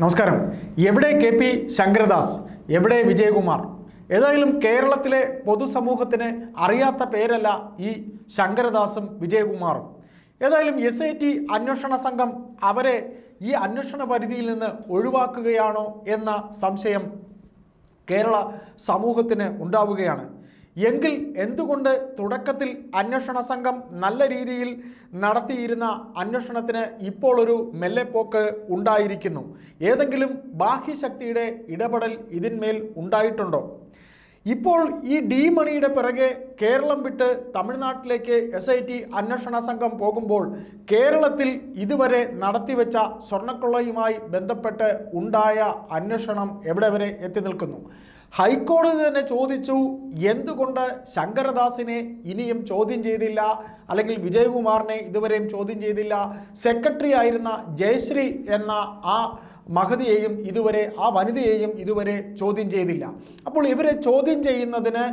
നമസ്കാരം. എവിടെ K P Sankaradas? എവിടെ വിജയകുമാർ? ഏതായാലും കേരളത്തിലെ പൊതുസമൂഹത്തിന് അറിയാത്ത പേരല്ല ഈ ശങ്കരദാസും വിജയകുമാറും. ഏതായാലും എസ് ഐ ടി അന്വേഷണ സംഘം അവരെ ഈ അന്വേഷണ പരിധിയിൽ നിന്ന് ഒഴിവാക്കുകയാണോ എന്ന സംശയം കേരള സമൂഹത്തിന് ഉണ്ടാവുകയാണ്. എങ്കിൽ എന്തുകൊണ്ട് തുടക്കത്തിൽ അന്വേഷണ സംഘം നല്ല രീതിയിൽ നടത്തിയിരുന്ന അന്വേഷണത്തിന് ഇപ്പോൾ ഒരു മെല്ലെപ്പോക്ക് ഉണ്ടായിരിക്കുന്നു? ഏതെങ്കിലും ബാഹ്യശക്തിയുടെ ഇടപെടൽ ഇതിന്മേൽ ഉണ്ടായിട്ടുണ്ടോ? ഇപ്പോൾ ഈ ഡി മണിയുടെ പിറകെ കേരളം വിട്ട് തമിഴ്നാട്ടിലേക്ക് എസ് ഐ ടി അന്വേഷണ സംഘം പോകുമ്പോൾ കേരളത്തിൽ ഇതുവരെ നടത്തിവെച്ച സ്വർണക്കൊള്ളയുമായി ബന്ധപ്പെട്ട് ഉണ്ടായ അന്വേഷണം എവിടെ വരെ എത്തി നിൽക്കുന്നു? ഹൈക്കോടതി തന്നെ ചോദിച്ചു എന്തുകൊണ്ട് ശങ്കരദാസിനെ ഇനിയും ചോദ്യം ചെയ്തില്ല? അല്ലെങ്കിൽ വിജയകുമാറിനെ ഇതുവരെയും ചോദ്യം ചെയ്തില്ല? സെക്രട്ടറി ആയിരുന്ന ജയശ്രീ എന്ന ആ മഹതിയെയും ഇതുവരെ ആ വനിതയെയും ഇതുവരെ ചോദ്യം ചെയ്തില്ല. അപ്പോൾ ഇവരെ ചോദ്യം ചെയ്യുന്നതിന്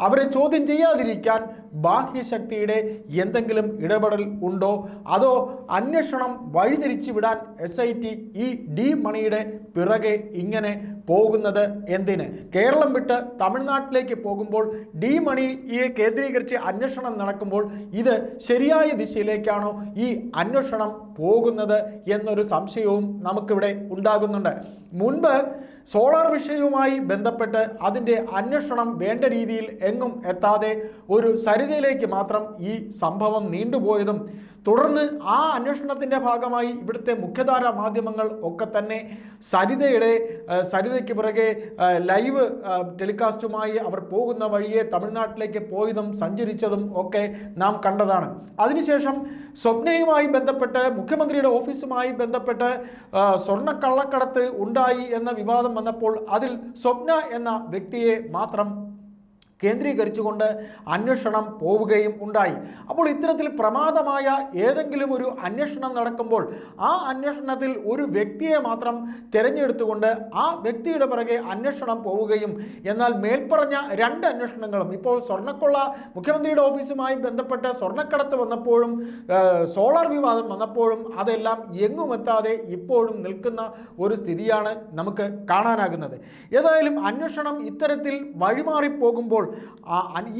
അവരെ ചോദ്യം ചെയ്യാതിരിക്കാൻ ബാഹ്യശക്തിയുടെ എന്തെങ്കിലും ഇടപെടൽ ഉണ്ടോ? അതോ അന്വേഷണം വഴിതിരിച്ചു വിടാൻ എസ് ഐ ടി ഈ ഡി മണിയുടെ പിറകെ ഇങ്ങനെ പോകുന്നത് എന്തിന്? കേരളം വിട്ട് തമിഴ്നാട്ടിലേക്ക് പോകുമ്പോൾ ഡി മണിയെ കേന്ദ്രീകരിച്ച് അന്വേഷണം നടക്കുമ്പോൾ ഇത് ശരിയായ ദിശയിലേക്കാണോ ഈ അന്വേഷണം പോകുന്നത് എന്നൊരു സംശയവും നമുക്കിവിടെ ഉണ്ടാകുന്നുണ്ട്. മുൻപ് സോളാർ വിഷയവുമായി ബന്ധപ്പെട്ട് അതിന്റെ അന്വേഷണം വേണ്ട രീതിയിൽ എങ്ങും എത്താതെ ഒരു സരിതയിലേക്ക് മാത്രം ഈ സംഭവം നീണ്ടുപോയതും തുടർന്ന് ആ അന്വേഷണത്തിന്റെ ഭാഗമായി ഇവിടുത്തെ മുഖ്യധാര മാധ്യമങ്ങൾ ഒക്കെ തന്നെ സരിതയുടെ സരിതയ്ക്ക് പിറകെ ലൈവ് ടെലികാസ്റ്റുമായി അവർ പോകുന്ന വഴിയെ തമിഴ്നാട്ടിലേക്ക് പോയതും സഞ്ചരിച്ചതും ഒക്കെ നാം കണ്ടതാണ്. അതിനുശേഷം സ്വപ്നയുമായി ബന്ധപ്പെട്ട് മുഖ്യമന്ത്രിയുടെ ഓഫീസുമായി ബന്ധപ്പെട്ട് സ്വർണക്കള്ളക്കടത്ത് ഉണ്ടായി എന്ന വിവാദം വന്നപ്പോൾ അതിൽ സ്വപ്ന എന്ന വ്യക്തിയെ മാത്രം കേന്ദ്രീകരിച്ചുകൊണ്ട് അന്വേഷണം പോവുകയും ഉണ്ടായി. അപ്പോൾ ഇത്തരത്തിൽ പ്രമാദമായ ഏതെങ്കിലും ഒരു അന്വേഷണം നടക്കുമ്പോൾ ആ അന്വേഷണത്തിൽ ഒരു വ്യക്തിയെ മാത്രം തിരഞ്ഞെടുത്തുകൊണ്ട് ആ വ്യക്തിയുടെ പിറകെ അന്വേഷണം പോവുകയും എന്നാൽ മേൽപ്പറഞ്ഞ രണ്ട് അന്വേഷണങ്ങളും ഇപ്പോൾ സ്വർണക്കൊള്ള മുഖ്യമന്ത്രിയുടെ ഓഫീസുമായി ബന്ധപ്പെട്ട് സ്വർണക്കടത്ത് വന്നപ്പോഴും സോളാർ വിവാദം വന്നപ്പോഴും അതെല്ലാം എങ്ങുമെത്താതെ ഇപ്പോഴും നിൽക്കുന്ന ഒരു സ്ഥിതിയാണ് നമുക്ക് കാണാനാകുന്നത്. ഏതായാലും അന്വേഷണം ഇത്തരത്തിൽ വഴിമാറിപ്പോകുമ്പോൾ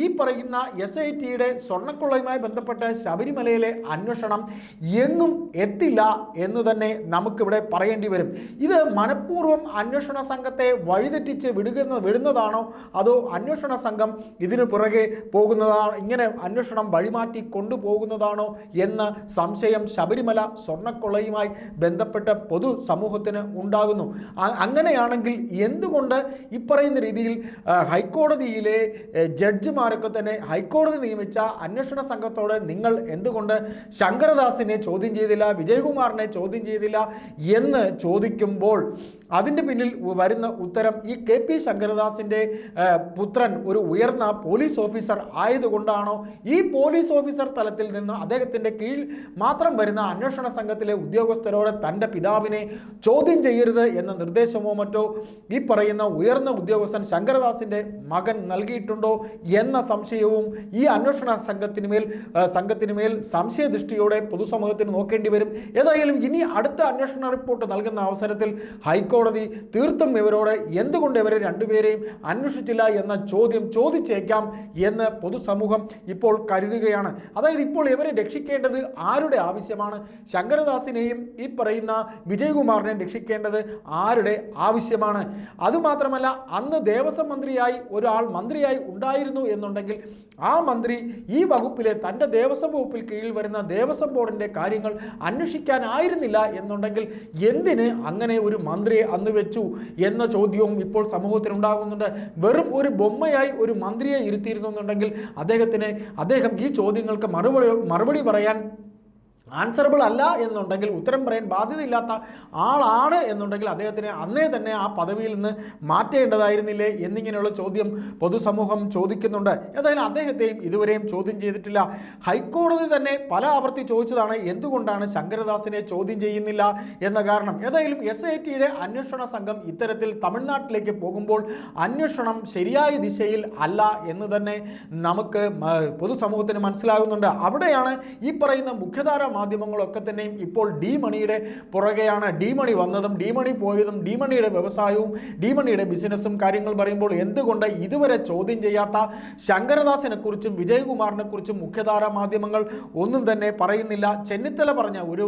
ഈ പറയുന്ന എസ് ഐ ടിയുടെ സ്വർണക്കൊള്ളയുമായി ബന്ധപ്പെട്ട് ശബരിമലയിലെ അന്വേഷണം എങ്ങും എത്തില്ല എന്ന് തന്നെ നമുക്കിവിടെ പറയേണ്ടി വരും. ഇത് മനഃപൂർവം അന്വേഷണ സംഘത്തെ വഴിതെറ്റിച്ച് വിടുക വിടുന്നതാണോ? അതോ അന്വേഷണ സംഘം ഇതിനു പുറകെ പോകുന്നതാണോ ഇങ്ങനെ അന്വേഷണം വഴിമാറ്റി കൊണ്ടുപോകുന്നതാണോ എന്ന സംശയം ശബരിമല സ്വർണക്കൊള്ളയുമായി ബന്ധപ്പെട്ട് പൊതു സമൂഹത്തിന് ഉണ്ടാകുന്നു. അങ്ങനെയാണെങ്കിൽ എന്തുകൊണ്ട് ഇപ്പറയുന്ന രീതിയിൽ ഹൈക്കോടതിയിലെ ജഡ്ജിമാരൊക്കെ തന്നെ ഹൈക്കോടതി നിയമിച്ച അന്വേഷണ സംഘത്തോട് നിങ്ങൾ എന്തുകൊണ്ട് ശങ്കരദാസിനെ ചോദ്യം ചെയ്തില്ല വിജയകുമാറിനെ ചോദ്യം ചെയ്തില്ല എന്ന് ചോദിക്കുമ്പോൾ അതിന്റെ പിന്നിൽ വരുന്ന ഉത്തരം ഈ കെ പി ശങ്കരദാസിന്റെ പുത്രൻ ഒരു ഉയർന്ന പോലീസ് ഓഫീസർ ആയതുകൊണ്ടാണോ? ഈ പോലീസ് ഓഫീസർ തലത്തിൽ നിന്ന് അദ്ദേഹത്തിന്റെ കീഴിൽ മാത്രം വരുന്ന അന്വേഷണ സംഘത്തിലെ ഉദ്യോഗസ്ഥരോട് തന്റെ പിതാവിനെ ചോദ്യം ചെയ്യരുത് എന്ന നിർദ്ദേശമോ മറ്റോ ഈ പറയുന്ന ഉയർന്ന ഉദ്യോഗസ്ഥൻ ശങ്കരദാസിന്റെ മകൻ നൽകിയിട്ടുണ്ടോ? എന്ന സംശയവും ഈ അന്വേഷണ സംഘത്തിന് മേൽ സംഘത്തിന് മേൽ സംശയദൃഷ്ടിയോടെ പൊതുസമൂഹത്തിന് നോക്കേണ്ടി വരും. ഏതായാലും ഇനി അടുത്ത അന്വേഷണ റിപ്പോർട്ട് നൽകുന്ന അവസരത്തിൽ ഹൈക്കോടതി തീർത്തും ഇവരോട് എന്തുകൊണ്ട് ഇവരെ രണ്ടുപേരെയും അന്വേഷിച്ചില്ല എന്ന ചോദ്യം ചോദിച്ചേക്കാം എന്ന് പൊതുസമൂഹം ഇപ്പോൾ കരുതുകയാണ്. അതായത് ഇപ്പോൾ ഇവരെ രക്ഷിക്കേണ്ടത് ആരുടെ ആവശ്യമാണ്? ശങ്കരദാസിനെയും ഈ പറയുന്ന വിജയകുമാറിനെയും രക്ഷിക്കേണ്ടത് ആരുടെ ആവശ്യമാണ്? അതുമാത്രമല്ല അന്ന് ദേവസ്വം മന്ത്രിയായി ഒരാൾ മന്ത്രിയായി ഉണ്ടായിരുന്നു എന്നുണ്ടെങ്കിൽ ആ മന്ത്രി ഈ വകുപ്പിലെ തന്റെ ദേവസ്വം വകുപ്പിൽ കീഴിൽ വരുന്ന ദേവസ്വം ബോർഡിന്റെ കാര്യങ്ങൾ അന്വേഷിക്കാനായിരുന്നില്ല എന്നുണ്ടെങ്കിൽ എന്തിന് അങ്ങനെ ഒരു മന്ത്രിയെ അന്ന് വെച്ചു എന്ന ചോദ്യവും ഇപ്പോൾ സമൂഹത്തിൽ ഉണ്ടാകുന്നുണ്ട്. വെറും ഒരു ബൊമ്മയായി ഒരു മന്ത്രിയെ ഇരുത്തിയിരുന്നു എന്നുണ്ടെങ്കിൽ അദ്ദേഹത്തിന് അദ്ദേഹം ഈ ചോദ്യങ്ങൾക്ക് മറുപടി മറുപടി പറയാൻ ആൻസറബിൾ അല്ല എന്നുണ്ടെങ്കിൽ ഉത്തരം പറയാൻ ബാധ്യതയില്ലാത്ത ആളാണ് എന്നുണ്ടെങ്കിൽ അദ്ദേഹത്തിനെ അന്നേ തന്നെ ആ പദവിയിൽ നിന്ന് മാറ്റേണ്ടതായിരുന്നില്ലേ എന്നിങ്ങനെയുള്ള ചോദ്യം പൊതുസമൂഹം ചോദിക്കുന്നുണ്ട്. ഏതായാലും അദ്ദേഹത്തെയും ഇതുവരെയും ചോദ്യം ചെയ്തിട്ടില്ല. ഹൈക്കോടതി തന്നെ പല ആവർത്തി ചോദിച്ചതാണ് എന്തുകൊണ്ടാണ് ശങ്കരദാസിനെ ചോദ്യം ചെയ്യുന്നില്ല എന്ന കാരണം. ഏതായാലും എസ് ഐ ടിയുടെ അന്വേഷണ സംഘം ഇത്തരത്തിൽ തമിഴ്നാട്ടിലേക്ക് പോകുമ്പോൾ അന്വേഷണം ശരിയായ ദിശയിൽ അല്ല എന്ന് തന്നെ നമുക്ക് പൊതുസമൂഹത്തിന് മനസ്സിലാകുന്നുണ്ട്. അവിടെയാണ് ഈ പറയുന്ന മുഖ്യധാര മാധ്യമങ്ങളൊക്കെ തന്നെയും ഇപ്പോൾ ഡി മണിയുടെ പുറകെയാണ്. ഡി മണി വന്നതും ഡി മണി പോയതും ഡി മണിയുടെ വ്യവസായവും ഡി മണിയുടെ ബിസിനസ്സും കാര്യങ്ങൾ പറയുമ്പോൾ എന്തുകൊണ്ട് ഇതുവരെ ചോദ്യം ചെയ്യാത്ത ശങ്കരദാസിനെ കുറിച്ചും വിജയകുമാറിനെ കുറിച്ചും മുഖ്യധാര മാധ്യമങ്ങൾ ഒന്നും തന്നെ പറയുന്നില്ല. ചെന്നിത്തല പറഞ്ഞ ഒരു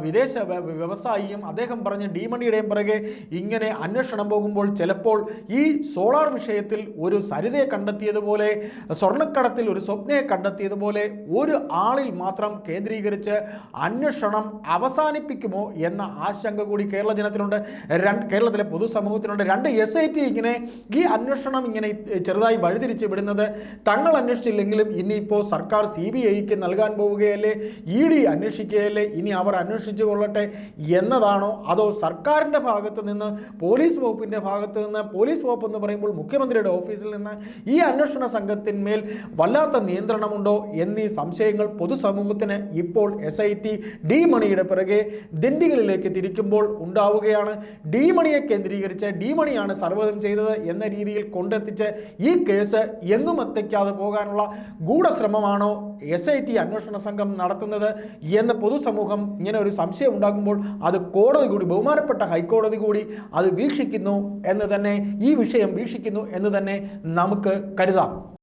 വിദേശ വ്യ- വ്യവസായിയും അദ്ദേഹം പറഞ്ഞ ഡി മണിയുടെയും പിറകെ ഇങ്ങനെ അന്വേഷണം പോകുമ്പോൾ ചിലപ്പോൾ ഈ സോളാർ വിഷയത്തിൽ ഒരു സരിതയെ കണ്ടെത്തിയതുപോലെ സ്വർണക്കടത്തിൽ ഒരു സ്വപ്നയെ കണ്ടെത്തിയതുപോലെ ഒരു ആളിൽ മാത്രം കേന്ദ്രീകരിച്ച് അന്വേഷണം അവസാനിപ്പിക്കുമോ എന്ന ആശങ്ക കൂടി കേരള ജനത്തിനുണ്ട് രണ്ട് കേരളത്തിലെ പൊതുസമൂഹത്തിനുണ്ട് രണ്ട് എസ് ഐ ടി ഇങ്ങനെ ഈ അന്വേഷണം ഇങ്ങനെ ചെറുതായി വഴിതിരിച്ച് വിടുന്നത് തങ്ങൾ അന്വേഷിച്ചില്ലെങ്കിലും ഇനിയിപ്പോൾ സർക്കാർ സി ബി ഐക്ക് നൽകാൻ പോവുകയല്ലേ? ഇ ഡി അന്വേഷിക്കുകയല്ലേ? ഇനി അവർ അന്വേഷിച്ചു കൊള്ളട്ടെ എന്നതാണോ? അതോ സർക്കാരിന്റെ ഭാഗത്ത് നിന്ന് പോലീസ് വകുപ്പിന്റെ ഭാഗത്ത് നിന്ന് പോലീസ് വകുപ്പ് എന്ന് പറയുമ്പോൾ മുഖ്യമന്ത്രിയുടെ ഓഫീസിൽ നിന്ന് ഈ അന്വേഷണ സംഘത്തിന്മേൽ വല്ലാത്ത നിയന്ത്രണമുണ്ടോ എന്നീ സംശയങ്ങൾ പൊതുസമൂഹത്തിന് ഇപ്പോൾ എസ് ഐ ടി ഡി മണിയുടെ പിറകെ ദിണ്ടികളിലേക്ക് തിരിക്കുമ്പോൾ ഉണ്ടാവുകയാണ്. ഡി മണിയെ കേന്ദ്രീകരിച്ച് ഡി മണിയാണ് സർവതും ചെയ്തത് എന്ന രീതിയിൽ കൊണ്ടെത്തിച്ച് ഈ കേസ് എങ്ങും എത്തിക്കാതെ പോകാനുള്ള ഗൂഢശ്രമമാണോ എസ് ഐ ടി അന്വേഷണ സംഘം നടത്തുന്നത് എന്ന് പൊതുസമൂഹം ഇങ്ങനെ ഒരു സംശയം ഉണ്ടാകുമ്പോൾ അത് കോടതി കൂടി ബഹുമാനപ്പെട്ട ഹൈക്കോടതി കൂടി അത് വീക്ഷിക്കുന്നു എന്ന് തന്നെ ഈ വിഷയം വീക്ഷിക്കുന്നു എന്ന് തന്നെ നമുക്ക് കരുതാം.